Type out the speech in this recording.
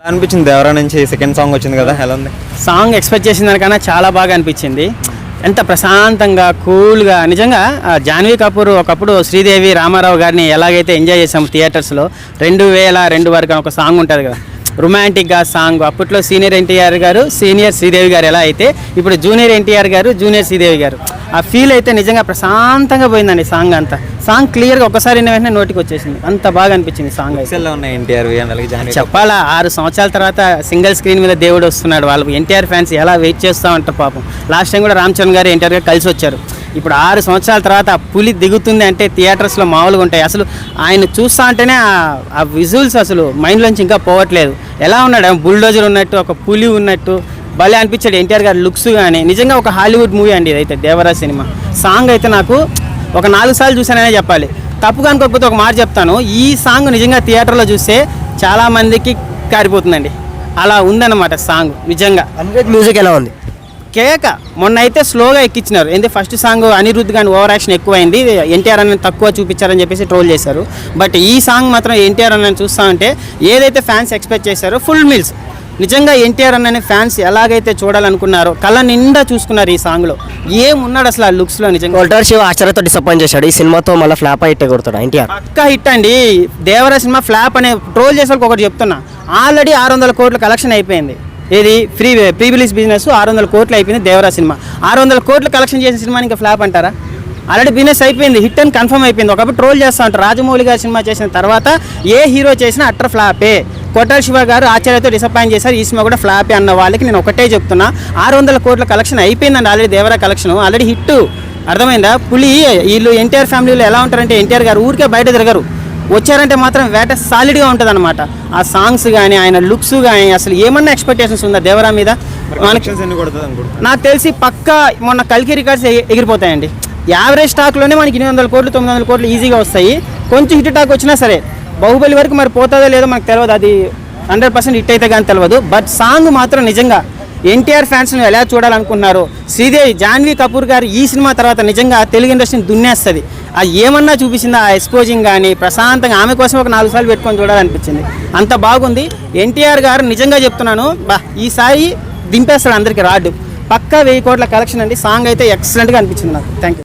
ఎలా అనిపించింది? దేవరా నుంచి సెకండ్ సాంగ్ వచ్చింది కదా ఎలా ఉంది? సాంగ్ ఎక్స్పెక్ట్ చేసిన దానికన్నా చాలా బాగా అనిపించింది. ఎంత ప్రశాంతంగా కూల్గా నిజంగా ఆ, జాన్వీ కపూర్ ఒకప్పుడు శ్రీదేవి రామారావు గారిని ఎలాగైతే ఎంజాయ్ చేసాం థియేటర్స్లో రెండు వేల రెండు వరకు అని ఒక సాంగ్ ఉంటుంది కదా. రొమాంటిక్గా సాంగ్ అప్పట్లో సీనియర్ ఎన్టీఆర్ గారు సీనియర్ శ్రీదేవి గారు ఎలా అయితే ఇప్పుడు జూనియర్ ఎన్టీఆర్ గారు జూనియర్ శ్రీదేవి గారు. ఆ ఫీల్ అయితే నిజంగా ప్రశాంతంగా పోయిందండి సాంగ్ అంతా. సాంగ్ క్లియర్గా ఒకసారి వెంటనే నోటికి వచ్చేసింది. అంత బాగా అనిపించింది సాంగ్ చెప్పాలా ఆరు సంవత్సరాల తర్వాత సింగిల్ స్క్రీన్ మీద దేవుడు వస్తున్నాడు. వాళ్ళు ఎన్టీఆర్ ఫ్యాన్స్ ఎలా వెయిట్ చేస్తూ ఉంటారు పాపం. లాస్ట్ టైం కూడా రామ్ చరణ్ గారు ఎన్టీఆర్ గారు కలిసి వచ్చారు. ఇప్పుడు ఆరు సంవత్సరాల తర్వాత ఆ పులి దిగుతుంది అంటే థియేటర్స్లో మామూలుగా ఉంటాయి. అసలు ఆయన చూస్తా ఉంటేనే ఆ- ఆ విజువల్స్ అసలు మైండ్లోంచి ఇంకా పోవట్లేదు. ఎలా ఉన్నాడు? బుల్డోజర్ ఉన్నట్టు ఒక పులి ఉన్నట్టు భలే అనిపించాడు ఎన్టీఆర్ గారి లుక్స్ కానీ నిజంగా ఒక హాలీవుడ్ మూవీ అండి ఇదైతే దేవరా సినిమా. సాంగ్ అయితే నాకు ఒక నాలుగు సార్లు చూసాననే చెప్పాలి. తప్పుగా అనుకోకపోతే ఒక మాట చెప్తాను. ఈ సాంగ్ నిజంగా థియేటర్లో చూస్తే చాలా మందికి కారిపోతుందండి. అలా ఉందన్నమాట సాంగ్ నిజంగా. మ్యూజిక్ ఎలా ఉంది? కేక మొన్న అయితే స్లోగా ఎక్కించినారు ఎందుకంటే ఫస్ట్ సాంగ్ అనిరుద్ధ్ గాని ఓవర్ యాక్షన్ ఎక్కువైంది. ఎన్టీఆర్ అన్న తక్కువ చూపించారని చెప్పేసి ట్రోల్ చేశారు. బట్ ఈ సాంగ్ మాత్రం ఎన్టీఆర్ అన్న చూస్తా ఉంటే ఏదైతే ఫ్యాన్స్ ఎక్స్పెక్ట్ చేశారో ఫుల్ మిల్స్ నిజంగా ఎన్టీఆర్ అన్నని ఫ్యాన్స్ ఎలాగైతే చూడాలనుకున్నారో కళ్ళ నిండా చూసుకున్నారు ఈ సాంగ్లో ఏమున్నాడు అసలు ఆ లుక్స్లో నిజంగా? కొల్టార్ శివ ఆశ్చర్యతో డిసప్పాయింట్ చేశాడు. ఈ సినిమాతో మళ్ళీ ఫ్లాప్ అయితే కొడతాడు ఎన్టీఆర్. పక్కా హిట్ అండి. దేవరా సినిమా ఫ్లాప్ అనే ట్రోల్ చేసే ఒకటి చెప్తున్నా. ఆల్రెడీ ఆరు వందల కోట్ల కలెక్షన్ అయిపోయింది. ఏది? ఫ్రీ ప్రీ రిలీజ్ బిజినెస్ ఆరు వందల కోట్లు అయిపోయింది దేవరా సినిమా. ఆరు వందల కోట్లు కలెక్షన్ చేసిన సినిమా ఇంకా ఫ్లాప్ అంటారా? ఆల్రెడీ బిజినెస్ అయిపోయింది హిట్ అని కన్ఫర్మ్ అయిపోయింది. ఒకప్పుడు ట్రోల్ చేస్తా ఉంటారు. రాజమౌళి గారి సినిమా చేసిన తర్వాత ఏ హీరో చేసినా అట్టర్ ఫ్లాపే. కొట్టాల శివ గారు ఆచార్యతో డిసప్పాయింట్ చేశారు. ఈ సినిమా కూడా ఫ్లాపే అన్న వాళ్ళకి నేను ఒకటే చెప్తున్నా. ఆరు వందల కోట్ల కలెక్షన్ అయిపోయిందండి already Devara collection already hit. అర్థమైందా? పులి వీళ్ళు ఎన్టీఆర్ ఫ్యామిలీలో ఎలా ఉంటారంటే ఎన్టీఆర్ గారు ఊరికే బయట తిరగరు. వచ్చారంటే మాత్రం వేట సాలిడ్గా ఉంటుంది అనమాట ఆ సాంగ్స్ కానీ ఆయన లుక్స్ కానీ అసలు ఏమన్నా ఎక్స్పెక్టేషన్స్ ఉందా దేవరా మీద? నాకు తెలిసి పక్కా మొన్న కల్కి రికార్డ్స్ ఎగి- ఎగిరిపోతాయండి. యావరేజ్ స్టాక్లోనే మనకి ఎనిమిది వందల కోట్లు తొమ్మిది వందల కోట్లు ఈజీగా వస్తాయి. కొంచెం హిట్ టాక్ వచ్చినా సరే బాహుబలి వరకు మరి పోతుందో లేదో మనకు తెలియదు అది హండ్రెడ్ పర్సెంట్ హిట్ అయితే కానీ తెలియదు బట్ సాంగ్ మాత్రం నిజంగా ఎన్టీఆర్ ఫ్యాన్స్ను ఎలా చూడాలనుకుంటున్నారో శ్రీదేవి జాన్వీ కపూర్ గారు ఈ సినిమా తర్వాత నిజంగా తెలుగు ఇండస్ట్రీని దున్నేస్తుంది. అది ఏమన్నా చూపించింది? ఆ ఎక్స్పోజింగ్ కానీ ప్రశాంతంగా ఆమె కోసం ఒక నాలుగు సార్లు పెట్టుకొని చూడాలనిపించింది. అంత బాగుంది. ఎన్టీఆర్ గారు నిజంగా చెప్తున్నాను బా ఈసారి దింపేస్తాడు అందరికీ రాడ్డు పక్కా వెయ్యి కోట్ల కలెక్షన్ అండి. సాంగ్ అయితే ఎక్సలెంట్గా అనిపించింది నాకు. Thank you